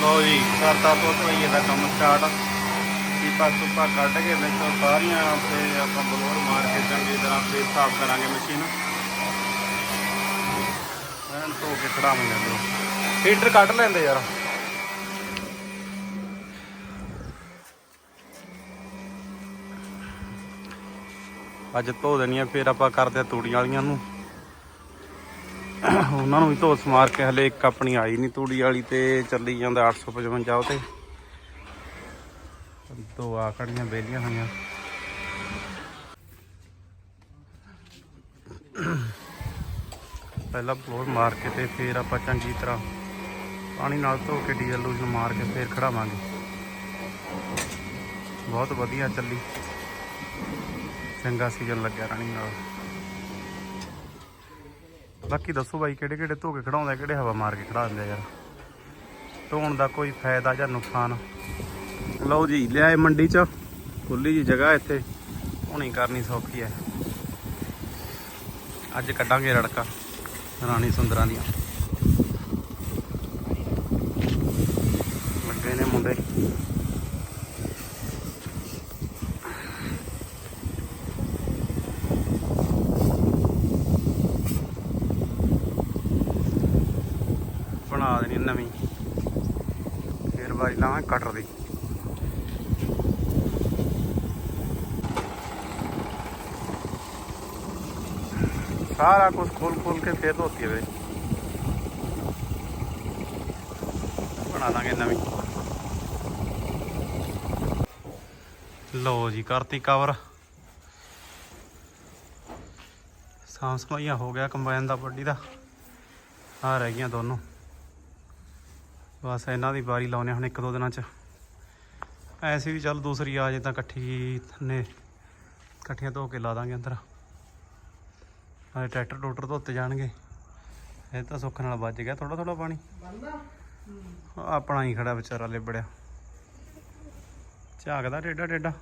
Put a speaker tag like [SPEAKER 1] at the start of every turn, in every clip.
[SPEAKER 1] ਲੋ ਜੀ, ਕਰਤਾ ਤੋਂ ਧੋਈਏ ਦਾ ਕੰਮ ਸਟਾਰਟ ਪੀਪਾ ਸੁਪਾ ਕੱਢ ਕੇ ਵਿੱਚੋਂ ਸਾਰੀਆਂ ਤੇ ਆਪਾਂ ਬਲੋਰ ਮਾਰ ਕੇ ਚੰਗੀ ਤਰ੍ਹਾਂ ਫੇਰ ਸਾਫ਼ ਕਰਾਂਗੇ ਮਸ਼ੀਨ ਐਨ ਧੋ ਕੇ ਖੜਾਵਾਂਗੇ ਲੋ ਹੀਟਰ ਕੱਢ ਲੈਂਦੇ ਯਾਰ। ਅੱਜ ਧੋ ਦੇਣੀਆਂ ਫਿਰ ਆਪਾਂ ਕਰਦੇ ਆ ਤੂੜੀਆਂ ਵਾਲੀਆਂ ਨੂੰ। ਉਹਨਾਂ ਨੂੰ ਵੀ ਧੋਸ ਮਾਰ ਕੇ ਹਲੇ ਇੱਕ ਆਪਣੀ ਆਈ ਨਹੀਂ ਤੂੜੀ ਵਾਲੀ ਤੇ ਚੱਲੀ ਜਾਂਦਾ 855 ਉਹ ਤੇ। ਦੋ ਆ ਖੜੀਆਂ ਬੇਲੀਆਂ ਹੋਈਆਂ। ਪਹਿਲਾਂ ਫਲੋਰ ਮਾਰ ਕੇ ਤੇ ਫਿਰ ਆਪਾਂ ਚੰਗੀ ਤਰ੍ਹਾਂ ਪਾਣੀ ਨਾਲ ਧੋ ਕੇ ਡੀਜ਼ਲ ਨੂੰ ਮਾਰ ਕੇ ਫਿਰ ਖੜਾਵਾਂਗੇ। ਬਹੁਤ ਵਧੀਆ ਚੱਲੀ। ਚੰਗਾ ਸੀਜ਼ਨ ਲੱਗਿਆ ਰਾਣੀ ਨਾਲ। ਬਾਕੀ ਦੱਸੋ ਬਾਈ, ਕਿਹੜੇ ਕਿਹੜੇ ਧੋ ਕੇ ਖੜਾਉਂਦਾ, ਕਿਹੜੇ ਹਵਾ ਮਾਰ ਕੇ ਖੜਾ ਦਿੰਦੇ ਯਾਰ? ਧੋਣ ਦਾ ਕੋਈ ਫਾਇਦਾ ਜਾਂ ਨੁਕਸਾਨ? ਲਓ ਜੀ, ਲਿਆਏ ਮੰਡੀ ਚ। ਖੁੱਲੀ ਜੀ ਜਗ੍ਹਾ ਇੱਥੇ। ਹੁਣੀ ਕਰਨੀ ਸੌਖੀ ਹੈ। ਅੱਜ ਕੱਢਾਂਗੇ ਰੜਕਾ, ਰਾਣੀ ਸੁੰਦਰਾਂ ਦੀਆਂ ਲੱਗੇ ਨੇ ਮੁੰਡੇ ਬਣਾ ਦੇਣੀ ਨਵੀਂ। ਫਿਰ ਬਾਈ ਲਾਵਾਂ ਕਟਰ ਦੀ। ਸਾਰਾ ਕੁਝ ਖੋਲ ਖੋਲ ਕੇ ਫੇਰ ਧੋਤੀ ਹੈ ਬਣਾ ਦਾਂਗੇ ਨਵੀਂ। ਲੋ ਜੀ, ਕਰਤੀ ਕਵਰ ਸਾਂਭ ਸਮਾਈਆ ਹੋ ਗਿਆ ਕੰਬਾਈਨ ਦਾ ਵੱਡੀ ਦਾ। ਆ ਰਹਿ ਗਈਆਂ ਦੋਨੋਂ। ਬਸ ਇਹਨਾਂ ਦੀ ਵਾਰੀ ਲਾਉਣੇ ਹੁਣ ਇੱਕ ਦੋ ਦਿਨਾਂ ਚ। ਐਸੀ ਵੀ ਚੱਲ ਦੂਸਰੀ ਆ ਜੇ ਤਾਂ ਇਕੱਠੀ ਨੇ ਇਕੱਠੀਆਂ ਧੋ ਕੇ ਲਾ ਦਾਂਗੇ ਅੰਦਰ। ਆਹ ਟਰੈਕਟਰ ਟੋਟਰ ਧੋਤੇ ਜਾਣਗੇ। ਇਹ ਤਾਂ ਸੁੱਖ ਨਾਲ ਵੱਜ ਗਿਆ ਥੋੜਾ ਥੋੜਾ ਪਾਣੀ। ਆਪਣਾ ਹੀ ਖੜਾ ਵਿਚਾਰਾ ਲਿਬੜਿਆ। ਝਾਕਦਾ ਟੇਡਾ ਟੇਡਾ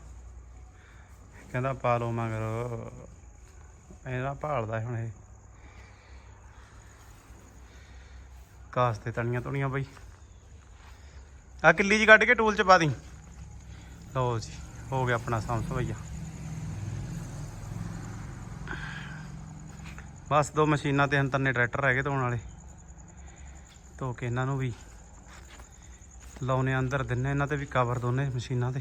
[SPEAKER 1] ਕਹਿੰਦਾ ਪਾ ਲਓ ਮਗਰ। ਇਹਦਾ ਭਾਲਦਾ ਹੁਣ ਇਹ। ਕਾਸ ਤੇ ਤਣੀਆਂ ਤੁਣੀਆਂ ਬਈ। ਆ ਕਿੱਲੀ ਜੀ ਕੱਢ ਕੇ ਟੂਲ ਚ ਪਾ ਦੀ। ਲਓ ਜੀ, ਹੋ ਗਿਆ ਆਪਣਾ ਸਾਂਭ ਭਈਆ ਬਸ ਦੋ ਮਸ਼ੀਨਾਂ ਤੇ ਹੁਣ ਤੰਨੇ ਟਰੈਕਟਰ ਹੈਗੇ ਧੋਣ ਵਾਲੇ। ਧੋ ਕੇ ਇਹਨਾਂ ਨੂੰ ਵੀ ਲਾਉਨੇ ਅੰਦਰ, ਦਿੰਨੇ ਇਹਨਾਂ ਤੇ ਵੀ ਕਵਰ ਦੋਨੇ ਮਸ਼ੀਨਾਂ ਤੇ।